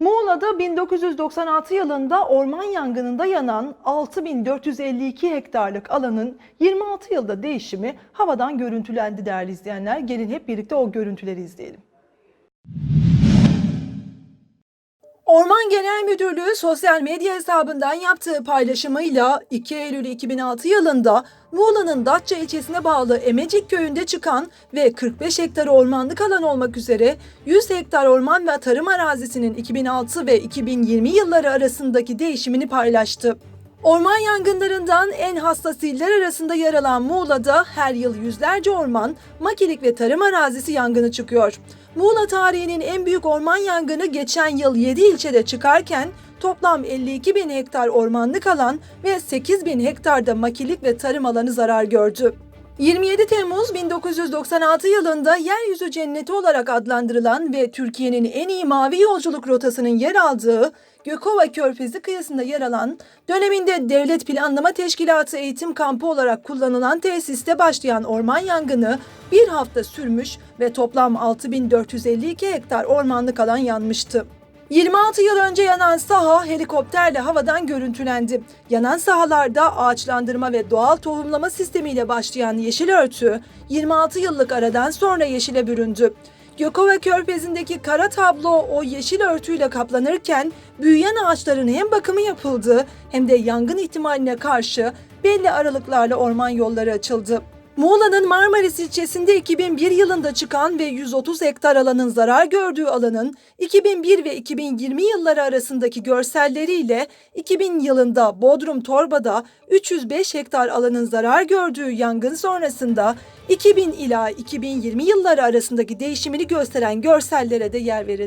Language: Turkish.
Muğla'da 1996 yılında orman yangınında yanan 6452 hektarlık alanın 26 yılda değişimi havadan görüntülendi değerli izleyenler. Gelin hep birlikte o görüntüleri izleyelim. Orman Genel Müdürlüğü sosyal medya hesabından yaptığı paylaşımıyla 2 Eylül 2006 yılında Muğla'nın Datça ilçesine bağlı Emecik köyünde çıkan ve 45 hektar ormanlık alan olmak üzere 100 hektar orman ve tarım arazisinin 2006 ve 2020 yılları arasındaki değişimini paylaştı. Orman yangınlarından en hassas iller arasında yer alan Muğla'da her yıl yüzlerce orman, makilik ve tarım arazisi yangını çıkıyor. Muğla tarihinin en büyük orman yangını geçen yıl 7 ilçede çıkarken toplam 52 bin hektar ormanlık alan ve 8 bin hektarda makilik ve tarım alanı zarar gördü. 27 Temmuz 1996 yılında yeryüzü cenneti olarak adlandırılan ve Türkiye'nin en iyi mavi yolculuk rotasının yer aldığı Gökova Körfezi kıyısında yer alan, döneminde Devlet Planlama Teşkilatı eğitim kampı olarak kullanılan tesiste başlayan orman yangını bir hafta sürmüş ve toplam 6452 hektar ormanlık alan yanmıştı. 26 yıl önce yanan saha helikopterle havadan görüntülendi. Yanan sahalarda ağaçlandırma ve doğal tohumlama sistemiyle başlayan yeşil örtü 26 yıllık aradan sonra yeşile büründü. Gökova Körfezi'ndeki kara tablo o yeşil örtüyle kaplanırken büyüyen ağaçların hem bakımı yapıldı hem de yangın ihtimaline karşı belli aralıklarla orman yolları açıldı. Muğla'nın Marmaris ilçesinde 2001 yılında çıkan ve 130 hektar alanın zarar gördüğü alanın 2001 ve 2020 yılları arasındaki görselleriyle 2000 yılında Bodrum Torba'da 305 hektar alanın zarar gördüğü yangın sonrasında 2000 ila 2020 yılları arasındaki değişimini gösteren görsellere de yer verildi.